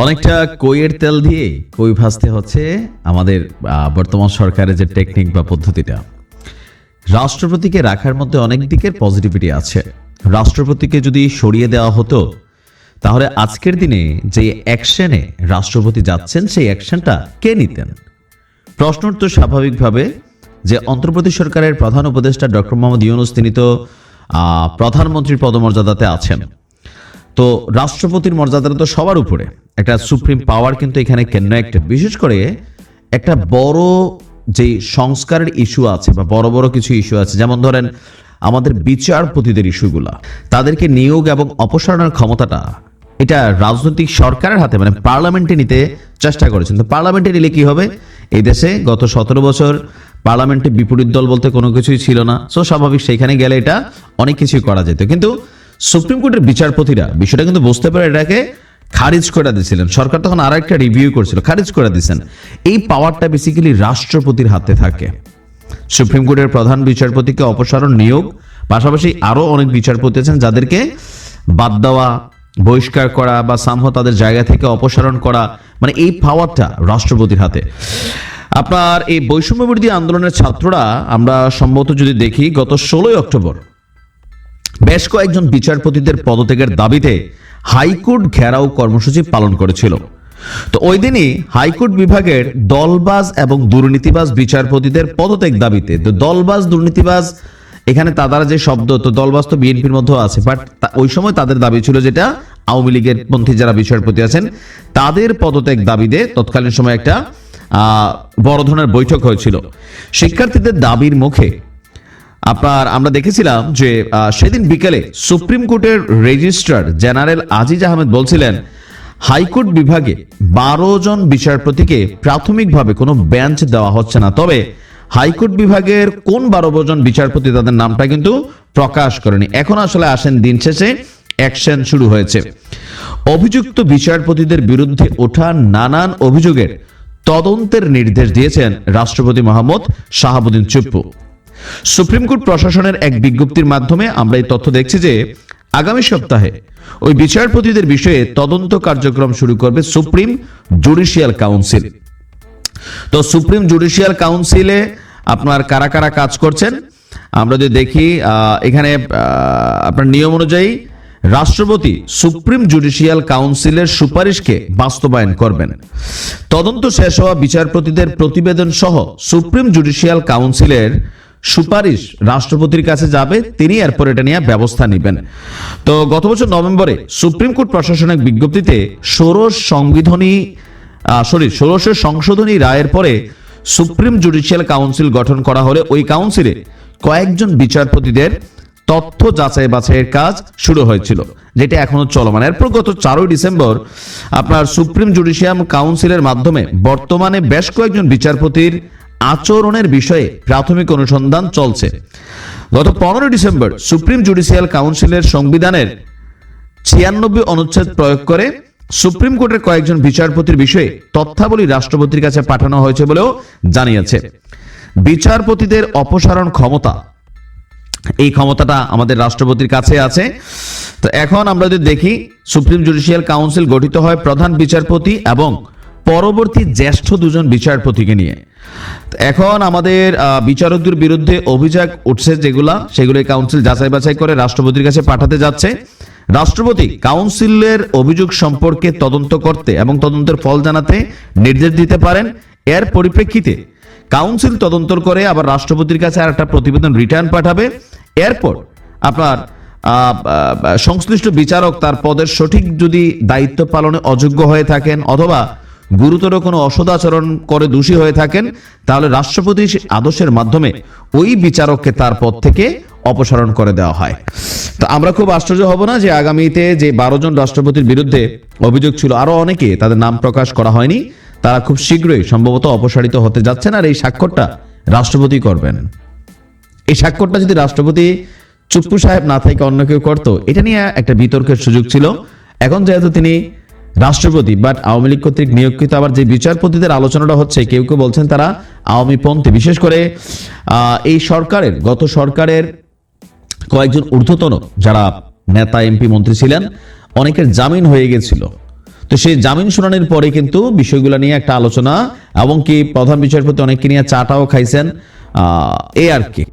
অনেকটা কইয়ের তেল দিয়ে কই ভাজতে হচ্ছে আমাদের বর্তমান সরকারের যে টেকনিক বা পদ্ধতিটা। রাষ্ট্রপতিকে রাখার মধ্যে অনেক দিকের পজিটিভিটি আছে। রাষ্ট্রপতিকে যদি সরিয়ে দেওয়া হতো, তাহলে আজকের দিনে যে অ্যাকশনে রাষ্ট্রপতি যাচ্ছেন, সেই অ্যাকশনটা কে নিতেন? প্রশ্ন তো স্বাভাবিকভাবে যে অন্তর্বর্তী সরকারের প্রধান উপদেষ্টা ডক্টর মোহাম্মদ ইউনুস, তিনি তো প্রধানমন্ত্রীর পদমর্যাদাতে আছেন। তো রাষ্ট্রপতির মর্যাদাটা তো সবার উপরে। একটা সুপ্রিম পাওয়ার কিন্তু এখানে কানেক্টেড বিশেষ করে একটা বড় যে সংস্কারের ইস্যু আছে বা বড় বড় কিছু ইস্যু আছে, যেমন ধরেন আমাদের বিচারপতিদের ইস্যুগুলা, তাদেরকে নিয়োগ এবং অপসারণের ক্ষমতাটা এটা রাজনৈতিক সরকারের হাতে মানে পার্লামেন্টে নিতে চেষ্টা করেছেন। তো পার্লামেন্টে নিলে কি হবে? এই দেশে গত সতেরো বছর পার্লামেন্টে বিপরীত দল বলতে কোনো কিছুই ছিল না। সো স্বাভাবিক সেখানে গেলে এটা অনেক কিছুই করা যেত। কিন্তু সুপ্রিম কোর্টের বিচারপতিরা, বিষয়টা কিন্তু বুঝতে পারে, এটাকে খারিজ করে দিয়েছিলেন। সরকার তখন আর একটা রিভিউ করছিল, খারিজ করে দিয়েছেন। এই পাওয়ারটা বেসিক্যালি রাষ্ট্রপতির হাতে থাকে। সুপ্রিম কোর্টের প্রধান বিচারপতিকে অপসারণ নিয়োগ, পাশাপাশি আরও অনেক বিচারপতি আছেন যাদেরকে বাদ দেওয়া, বহিষ্কার করা বা সামহ তাদের জায়গা থেকে অপসারণ করা মানে এই পাওয়ারটা রাষ্ট্রপতির হাতে। আপনার এই বৈষম্য বিরোধী আন্দোলনের ছাত্ররা, আমরা সম্ভবত যদি দেখি, গত ষোলোই অক্টোবর বেশ কয়েকজন বিচারপতিদের পদত্যাগের দাবিতে হাইকোর্ট ঘেরাও কর্মসূচি পালন করেছিল। তো ওই দিনই হাইকোর্ট বিভাগের দলবাজ এবং দুর্নীতিবাজ বিচারপতিদের পদত্যাগ দাবিতে, তো দলবাজ, দুর্নীতিবাজ, এখানে তাদের যে শব্দ, তো দলবাজ তো বিএনপির মধ্যেও আছে বাট ওই সময় তাদের দাবি ছিল যেটা আওয়ামী লীগের পন্থী যারা বিচারপতি আছেন, তাদের পদত্যাগ দাবিতে তৎকালীন সময় একটা বড় ধরনের বৈঠক হয়েছিল। শিক্ষার্থীদের দাবির মুখে আপনার আমরা দেখেছিলাম যে সেদিন বিকেলে সুপ্রিম কোর্টের রেজিস্ট্রার জেনারেল আজিজ আহমেদ বলছিলেন, হাইকোর্ট বিভাগে বারো জন বিচারপতিকে প্রাথমিকভাবে কোনো বেঞ্চ দেওয়া হচ্ছে না। তবে হাইকোর্ট বিভাগের কোন বারো জন বিচারপতি তাদের নামটা কিন্তু প্রকাশ করেনি। এখন আসলে আসেন দিন শেষে অ্যাকশন শুরু হয়েছে। অভিযুক্ত বিচারপতিদের বিরুদ্ধে ওঠা নানান অভিযোগের তদন্তের নির্দেশ দিয়েছেন রাষ্ট্রপতি মোহাম্মদ শাহাবুদ্দিন চুপ্পু। সুপ্রিম কোর্ট প্রশাসনের এক বিজ্ঞপ্তির মাধ্যমে আমরা এই তথ্য দেখছি যে আগামী সপ্তাহে ওই বিচারপতিদের বিষয়ে তদন্ত কার্যক্রম শুরু করবে সুপ্রিম জুডিশিয়াল কাউন্সিল। তো সুপ্রিম জুডিশিয়াল কাউন্সিলে আপনার কারা কারা কাজ করছেন? আমরা যদি দেখি এখানে আপনার নিয়ম অনুযায়ী রাষ্ট্রপতি সুপ্রিম জুডিশিয়াল কাউন্সিলের সুপারিশকে বাস্তবায়ন করবেন। তদন্ত শেষ হওয়া বিচারপতিদের প্রতিবেদন সহ সুপ্রিম জুডিশিয়াল কাউন্সিলের সুপারিশ রাষ্ট্রপতির কাছে যাবে, তিনি এরপর এটা নিয়ে ব্যবস্থা নেবেন। তো গত বছর নভেম্বরে সুপ্রিম কোর্ট প্রশাসনিক বিজ্ঞপ্তিতে ষোড়শ সংবিধানী সরি ষোড়শ সংশোধনী রায়ের পরে সুপ্রিম জুডিশিয়াল কাউন্সিল গঠন করা হলে ওই কাউন্সিলে কয়েকজন বিচারপতিদের তথ্য যাচাই বাছাইয়ের কাজ শুরু হয়েছিল, যেটা এখনও চলমান। এরপর গত চারই ডিসেম্বর আপনার সুপ্রিম জুডিশিয়াল কাউন্সিলের মাধ্যমে বর্তমানে বেশ কয়েকজন বিচারপতির আচরণের বিষয়ে প্রাথমিক অনুসন্ধান চলছে। গত পনেরো ডিসেম্বর সুপ্রিম জুডিশিয়াল কাউন্সিলের সংবিধানের ছিয়ানব্বই অনুচ্ছেদ প্রয়োগ করে সুপ্রিম কোর্টের কয়েকজন বিচারপতির বিষয়ে তথ্যাবলী রাষ্ট্রপতির কাছে পাঠানো হয়েছে বলেও জানিয়েছে। বিচারপতিদের অপসারণ ক্ষমতা, এই ক্ষমতাটা আমাদের রাষ্ট্রপতির কাছে আছে। তো এখন আমরা যদি দেখি, সুপ্রিম জুডিশিয়াল কাউন্সিল গঠিত হয় প্রধান বিচারপতি এবং পরবর্তী জ্যেষ্ঠ দুজন বিচারপতিকে নিয়ে। এখন আমাদের বিচারকদের বিরুদ্ধে অভিযোগ উঠছে যেগুলা, সেগুলো কাউন্সিল যাচাই বাছাই করে রাষ্ট্রপতির কাছে পাঠাতে যাচ্ছে। রাষ্ট্রপতি কাউন্সিলের অভিযোগ সম্পর্কে তদন্ত করতে এবং তদন্তের ফল জানাতে নির্দেশ দিতে পারেন। এর পরিপ্রেক্ষিতে কাউন্সিল তদন্ত করে আবার রাষ্ট্রপতির কাছে আর একটা প্রতিবেদন রিটার্ন পাঠাবে। এরপর আপনার সংশ্লিষ্ট বিচারক তার পদের সঠিক যদি দায়িত্ব পালনে অযোগ্য হয়ে থাকেন অথবা গুরুতর কোনো অসদাচরণ করে দোষী হয়ে থাকেন, তাহলে রাষ্ট্রপতি সে আদেশের মাধ্যমে ওই বিচারককে তার পদ থেকে অপসারণ করে দেওয়া হয়। তো আমরা খুব আশ্চর্য হব না যে আগামীতে যে বারো জন রাষ্ট্রপতির বিরুদ্ধে অভিযোগ ছিল, আরও অনেকে তাদের নাম প্রকাশ করা হয়নি, তারা খুব শীঘ্রই সম্ভবত অপসারিত হতে যাচ্ছেন আর এই স্বাক্ষরটা রাষ্ট্রপতি করবেন। এই স্বাক্ষরটা যদি রাষ্ট্রপতি চুপ্পু সাহেব না থেকে অন্য কেউ করতো, এটা নিয়ে একটা বিতর্কের সুযোগ ছিল। এখন যেহেতু তিনি রাষ্ট্রপতি বাট আওয়ামী লীগ কর্তৃক নিয়োগকৃত আবার যে বিচারপতিদের আলোচনাটা হচ্ছে, কেউ কেউ বলছেন তারা আওয়ামী পন্থী। বিশেষ করে এই সরকারের, গত সরকারের কয়েকজন ঊর্ধ্বতন যারা নেতা, এমপি, মন্ত্রী ছিলেন, অনেকের জামিন হয়ে গেছিল। তো সেই জামিন শুনানির পরে কিন্তু বিষয়গুলো নিয়ে একটা আলোচনা, এবং কি প্রধান বিচারপতি অনেককে নিয়ে চাটাও খাইছেন এই আর কি।